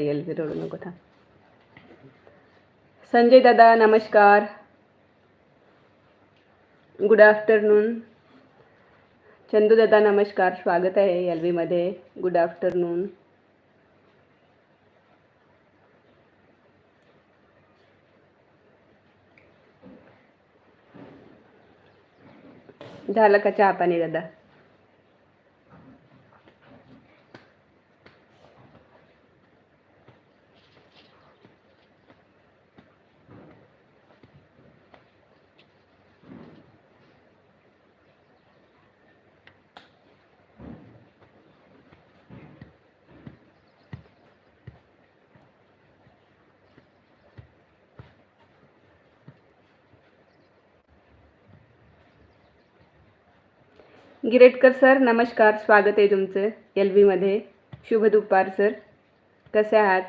येईल रडू नको था संजय दादा नमस्कार. गुड आफ्टरनून चंदू दादा नमस्कार. स्वागत आहे एलमध्ये गुड आफ्टरनून झालं का चहा पाणी दादा? गिरेटकर सर नमस्कार स्वागत आहे तुमचं एल बीमध्ये शुभ दुपार सर. कसे आहात?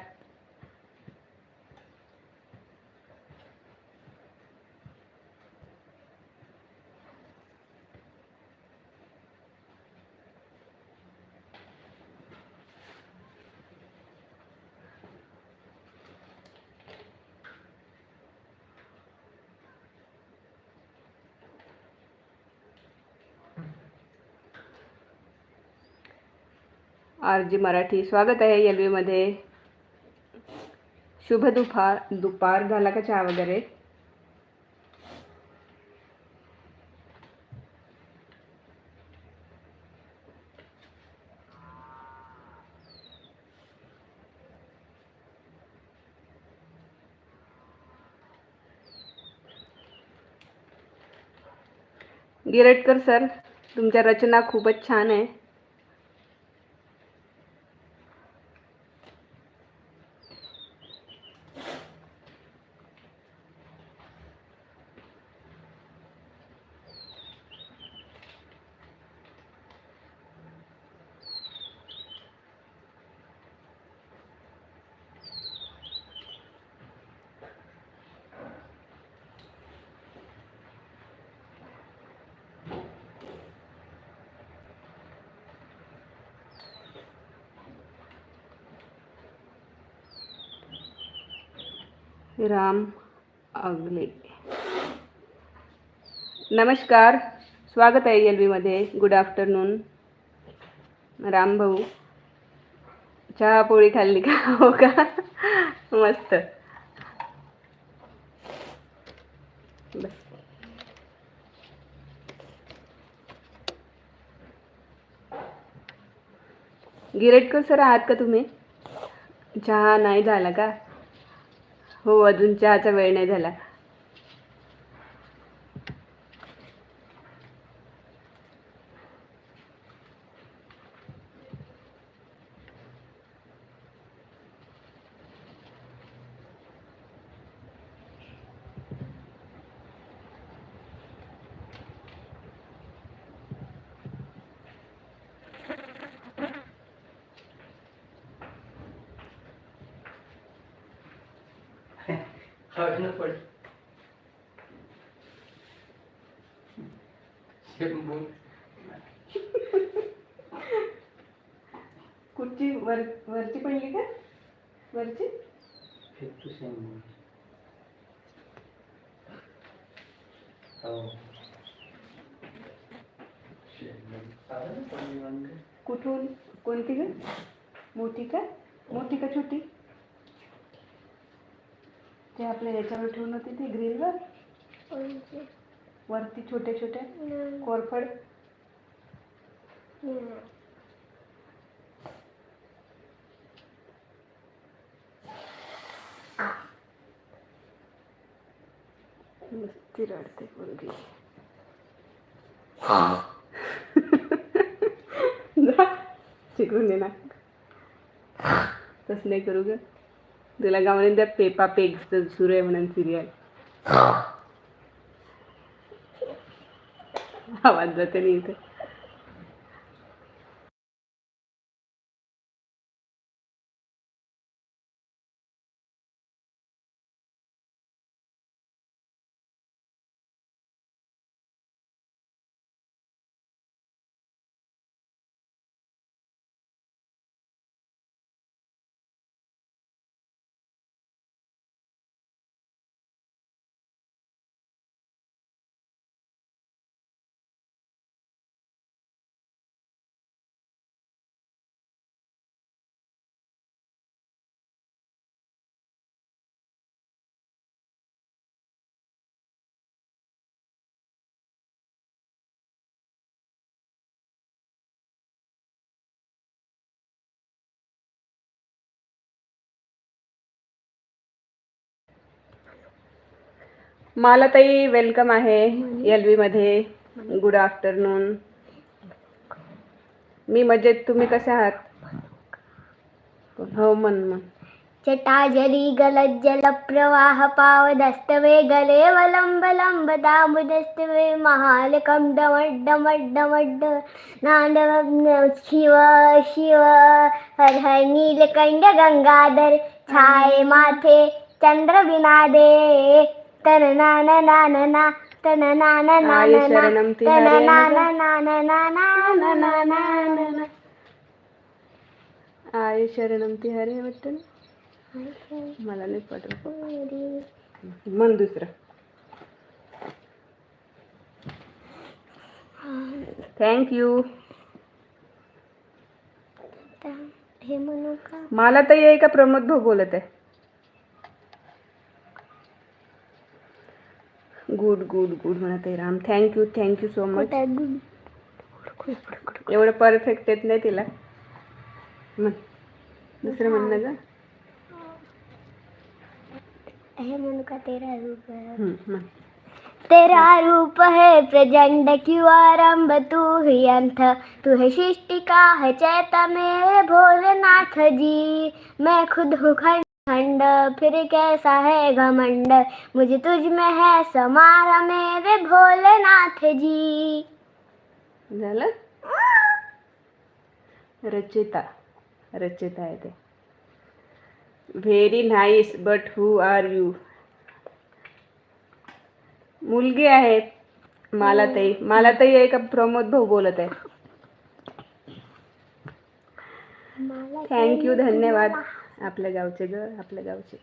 R G Marathi. स्वागत आहे एलमध्ये शुभ दुपार दुपार झाला का चहा वगैरे? गिरटकर सर तुमच्या रचना खूपच छान आहे. राम अगले नमस्कार स्वागत आहे एल बीमध्ये गुड आफ्टरनून राम भाऊ चहा पोळी खाल्ली का? हो का? मस्त. बस. गिरेटकर सर आहात का तुम्ही? चहा नाही झाला का? हो अजून चहाचा वेळ नाही झाला. हळद न पड शेंबूड कुठची वर वरची पडली का वरची? फेकतो शेंबूड हो शेंबूड आलं ना पडली वांग कुठून? कोणती का मोठी का? मोठी का छोटी? ते आपल्या याच्यावर ठेवून होती ती ग्रिलवर वरती छोटे छोटे? कोरफड? नुसती रडते मुलगी. जा शिकवून दे ना. तसं नाही करू ग. तुला गावाने त्या पेपा पेग सुरू आहे म्हणून सिरियल आवाज जाते नाही इथे. मला ताई वेलकम आहे एलमध्ये. गुड आफ्टरनून मी मजेत. तुम्ही कसे आहात? हो मन मन. जटाजली गलज्जल प्रवाह पावदस्तवे गले वलंब लंब दामुदस्तवे महालकं डमड् डमड् डमड् नांदव शिव शिव हर हर नीलकंठ गंगाधर छाये माथे चंद्र बिनादे तन नान नान ना तन नान नान आय ना तन नान. नान नान नान आय शरणम वाटतं ना मला नाही पटत मन दुसरं थँक्यू हे म्हणू का? मला तर ये का प्रमोद भाऊ बोलत आहे. गुड गुड गुड म्हणत आहे Ram thank you thank you so much एवढं परफेक्ट येत नाही तिला. म्हण. दुसरं म्हणणं का हे. तेरा रूप है हम्म, म्हण. तेरा रूप है प्रचंड आरंभ तू ही अंत. तू है सृष्टि का है चैता मेरे भोलेनाथ जी मैं खुद हूँ खंड फिर कैसा है घमंड? मुझे तुझ में है समारा मेरे भोलेनाथ जी। झालं? रचिता रचिता आहे ते. Very nice but who are you मुलगी आहे मला ताई मला ताई आहे का? प्रमोद भाऊ बोलत आहे. थँक्यू धन्यवाद. आपल्या गावचे ग आपल्या गावचे.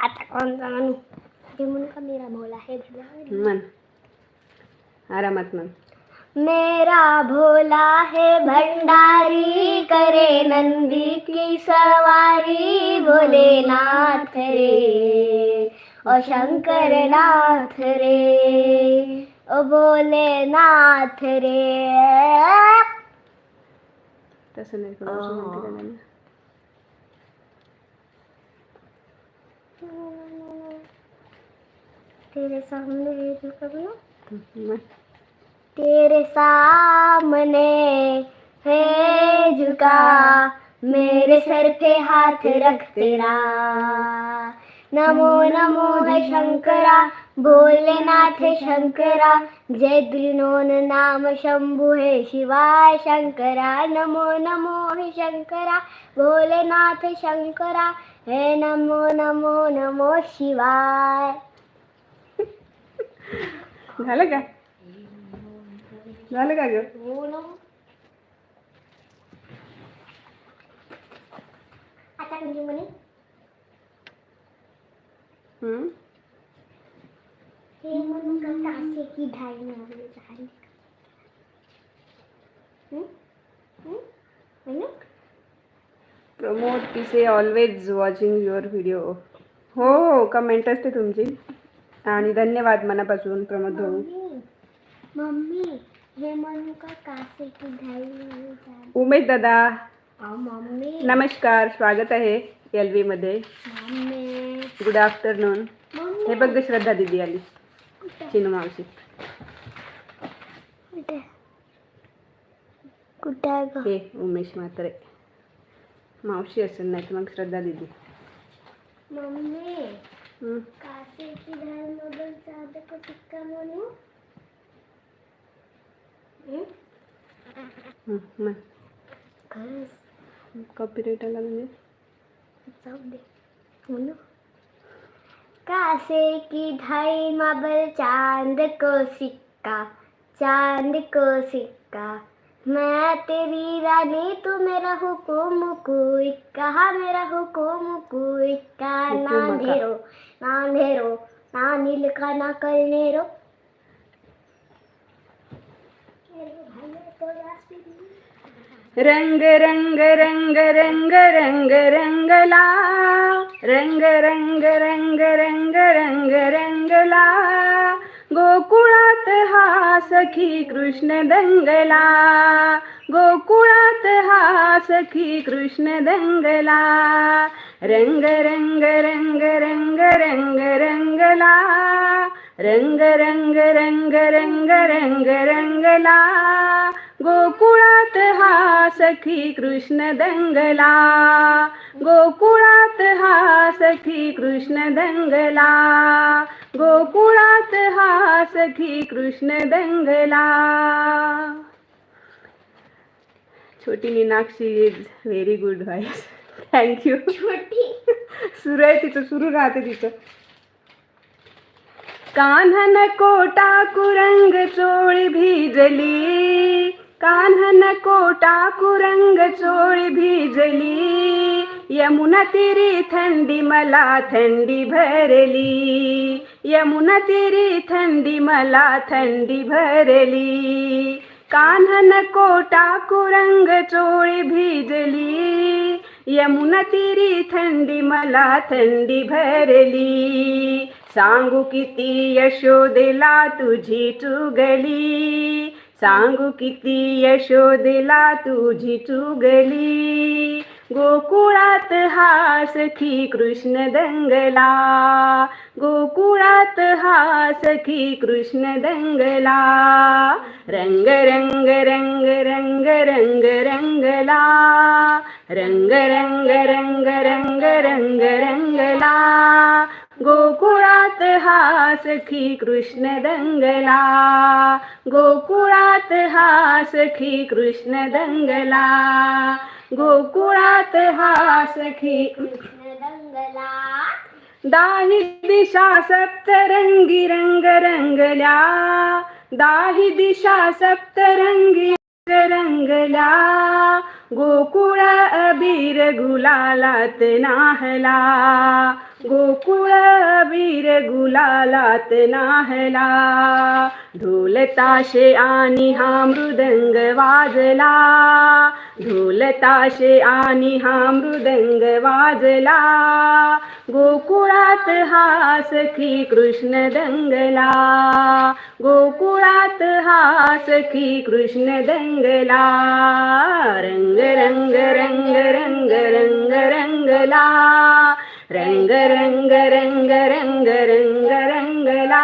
आता कोणता म्हणू म्हणू का मेरा भोला है म्हण. आरामात म्हण. मेरा भोला है भंडारी करे नंदी की सवारी भोलेनाथ रे ओ शंकर नाथ रे ओ भोलेनाथ रे। तसं नाही करू असं म्हणते का गाणं? तेरे सामने झुका ना हम्म, म्हण. तेरे सामने है झुका मेरे सर पे हाथ रख तेरा नमो नमो है शंकरा भोलेनाथ शंकरा जय द्रिनोन नाम शंभु है शिवाय शंकरा नमो नमो है शंकरा भोलेनाथ शंकरा हे नमो नमो नमो शिवाय. झालं का? झालं का ग? आता म्हणजे म्हणे. हम्म? हे म्हणून का कासे की ढाई झाली. हं? हं? Pramod Pise always watching your video हो हो कमेंट असते तुमची. आणि धन्यवाद मनापासून प्रमोद भाऊ. मम्मी हे का कासे की ढाई मारले झाली? उमेश दादा. मम्मी. नमस्कार स्वागत आहे एलमध्ये. मम्मी. गुड आफ्टरनून हे बघ श्रद्धा दिदी आली. चिनू मावशी. कुठे आहे? हे उमेश म्हात्रे. मावशी असेल नाही तर मग श्रद्धा दिदी. मम्मी हम्म. कासे की ढाई मोबाईल चाहते को सिक्का म्हणू? हम्म, म्हण. खरंच. कॉपीराईट आला म्हणजे? जाऊ दे. बोलो कासे की ढाई माबल चांद को सिक्का चांद को सिक्का। मैं तेरी रानी तू मेरा हुकुम कोई। कहा मेरा हुकुम कोई? का? ना? अंधेरो ना अंधेरो ना नील का ना कलनेरो रंग रंग रंग रंग रंग रंगला रंग रंग रंग रंग रंग रंगला गोकुळात हा सखी कृष्ण दंगला गोकुळात हा सखी कृष्ण दंगला रंग रंग रंग रंग रंग रंगला रंग रंग रंग रंग रंग रंगला गोकुळात हा सखी कृष्ण दंगला. गोकुळात हा सखी कृष्ण दंगला. गोकुळात हा सखी कृष्ण दंगला. छोटी Meenakshi is very good voice thank you छोटी. सुरू आहे तिचं सुरू राहते तिचं. कान्हन कोटा कुरंग चोळी भिजली. कान्हन कोटा कुरंग चोळी भिजली यमुना तिरी थंडी मला थंडी भरली यमुना तिरी थंडी मला थंडी भरली. कान्हन कोटा कुरंग चोळी भिजली यमुना तिरी थंडी मला थंडी भरली. सांगू किती यशोदेला तुझी चुगली सांगू किती यशोदेला तुझी चुगली. गोकुळात हा सखी कृष्ण दंगला. गोकुळात हा सखी कृष्ण दंगला. रंग रंग रंग रंग रंग रंगला. रंग रंग रंग रंग रंग रंगला. गोकुळात हा सखी कृष्ण दंगला. गोकुळात हा सखी कृष्ण दंगला. गोकुळात हा सखी कृष्ण दंगला दाही दिशा सप्तरंगी रंग रंगल्या. दाही दिशा सप्तरंगी रंगल्या. गोकुळ अबीर गुलालात नाहला. गोकुळ अबीर गुलालात नाहला. ढोल ताशे आणि हा मृदंग वाजला. ढोल ताशे आणि हा मृदंग वाजला. गोकुळात हा सखी कृष्ण दंगला. गोकुळात हा सखी कृष्ण दंगला. रंग रंग रंग रंग रंग रंगला रंग रंग रंग रंग रंग रंगला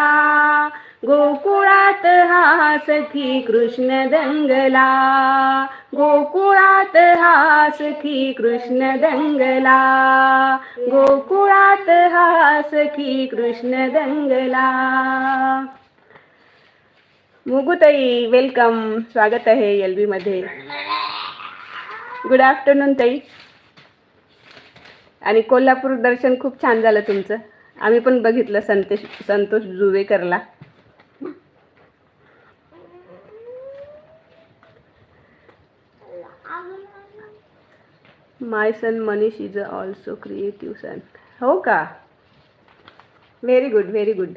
गोकुळात हा सखी कृष्ण दंगला गोकुळात हा सखी कृष्ण दंगला गोकुळात हा सखी कृष्ण दंगला मुगुताई वेलकम स्वागत आहे एल बी मध्ये गुड आफ्टरनून ताई. आणि कोल्हापूर दर्शन खूप छान झालं तुमचं. आम्ही पण बघितलं Santosh Santosh जुवेकरला my son Manish is also creative son. हो का? व्हेरी गुड व्हेरी गुड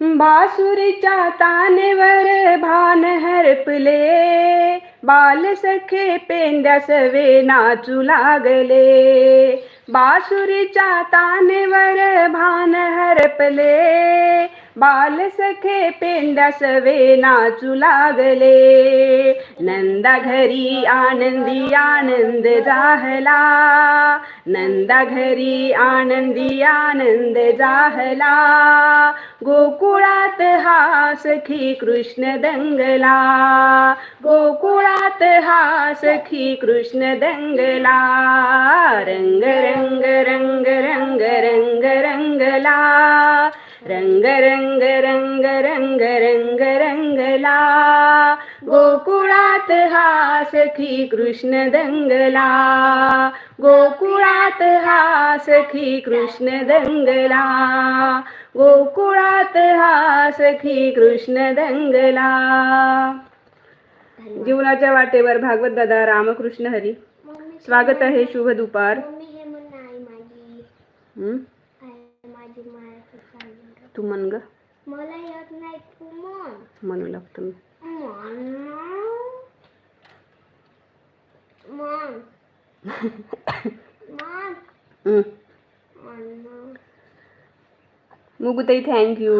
बासुरीच्या तानेवर भान हरपले. बाल सखे पेंद्यास वे नाचू लागले. बासुरीच्या तानेवर भान हरपले. बाल सखे पेंद्या नाचू लागले. नंदा घरी आनंदी आनंद जाहला. नंदा घरी आनंदी आनंद जाहला. गोकुळात हा सखी कृष्ण दंगला. गोकुळात हा सखी कृष्ण दंगला. रंग रंग रंग रंग रंग रंगला. रंग रंग रंग रंग रंग रंगला गोकुळात हा सखी कृष्ण दंगला. गोकुळात हा सखी कृष्ण दंगला. गोकुळात हा सखी कृष्ण दंगला. जीवनाच्या वाटेवर भागवत दादा रामकृष्ण हरी. स्वागत आहे शुभ दुपार. मम्मी हे म्हण नाही माझी हं? आहे माझी मायाचं चाललं तू म्हण ग. मला येत नाही तू म्हण. म्हणू लागतो मी. मुगुताई थँक्यू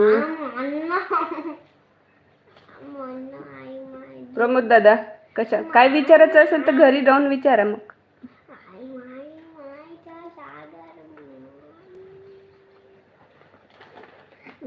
प्रमोद दादा कशा? काय विचारायचं असेल तर घरी जाऊन विचारा मग.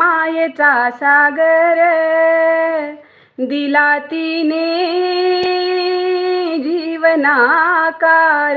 मायेचा सागर दिला तिने जीवनाकार.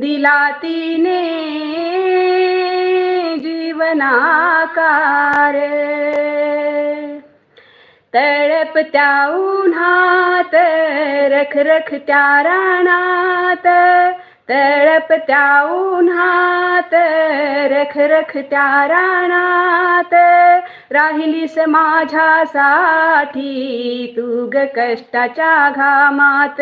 दिला तिने जीवनाकार. तळपत्या उन्हात रखरखत्या रख त्या तळप उन्हात रखरखत्या रख त्या राहिलीस माझ्यासाठी तू ग कष्टाच्या घामात.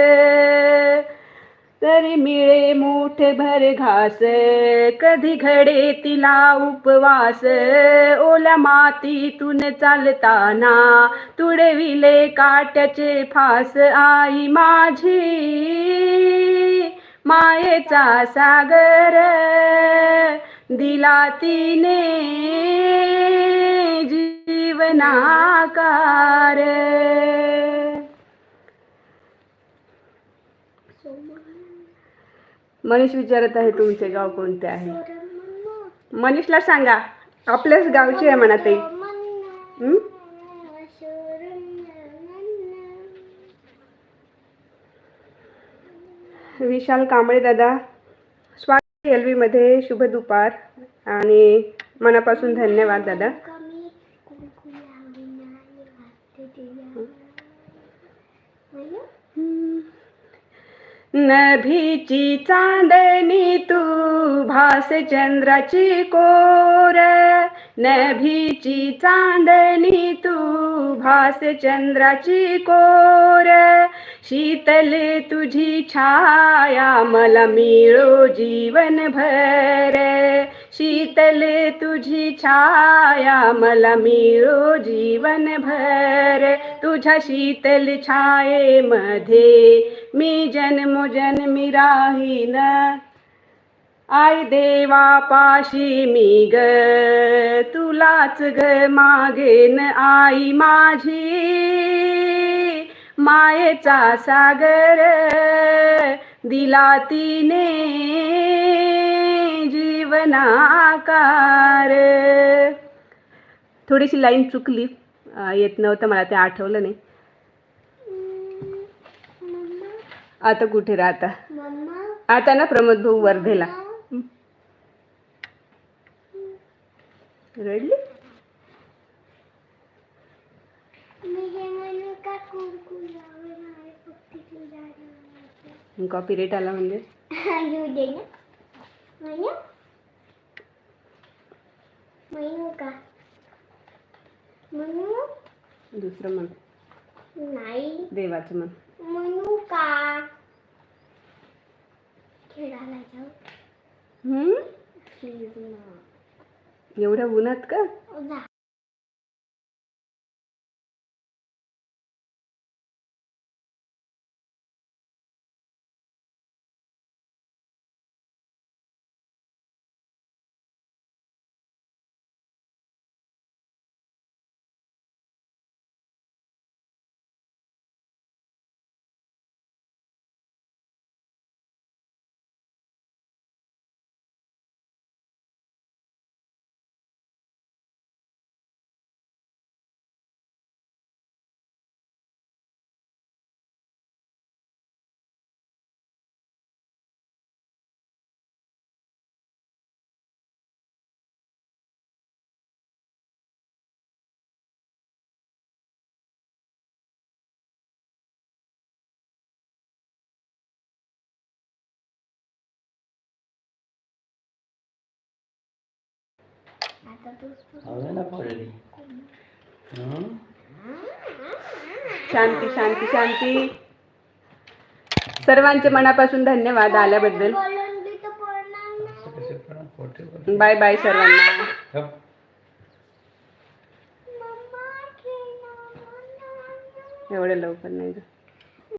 तरी मिळे मुठभर घास कधी घडे तिला उपवास. ओल्या मातीतून चालताना तुडविले काट्याचे फास. आई माझी मायेचा सागर दिला तिने जीवनाकार. मनीष विचारत आहे तुमचे गाव कोणते आहे? मनीषला सांगा आपल्याच गावची आहे म्हणा ते विशाल कांबळे दादा स्वागत एलमध्ये शुभ दुपार आणि मनापासून धन्यवाद दादा कमी कुंकू लावली नाही वाटते तिला नभीची चांदणी तू भास चंद्राची कोर. नभीची चांदणी तू भास चंद्राची कोर. शीतल तुझी छाया मला मिळो जीवनभर. शीतल तुझी छाया मला मिळो जीवनभर तुझ्या शीतल छायेमध्ये मी जन्मोजन्मी राहीन. आई देवा पाशी मी ग तुलाच ग मागेन. आई माझी मायेचा सागर दिला तिने. जीवनाकार. थोडीशी लाईन चुकली. येत नव्हतं मला ते आठवलं नाही. आता कुठे राहता? आता ना प्रमोद भाऊ वर्धेला. रडली? कॉपी रेट आला म्हणजे? म्हणू का म्हणू दुसरं म्हण. नाही. देवाचं म्हण. म्हणू का? खेळायला जाऊ. हम्म? प्लीज ना. एवढ्या उन्हात का? जा. पडली? शांती शांती शांती. सर्वांचे मनापासून धन्यवाद आल्याबद्दल. बाय बाय सर्वांना. एवढं लवकर नाही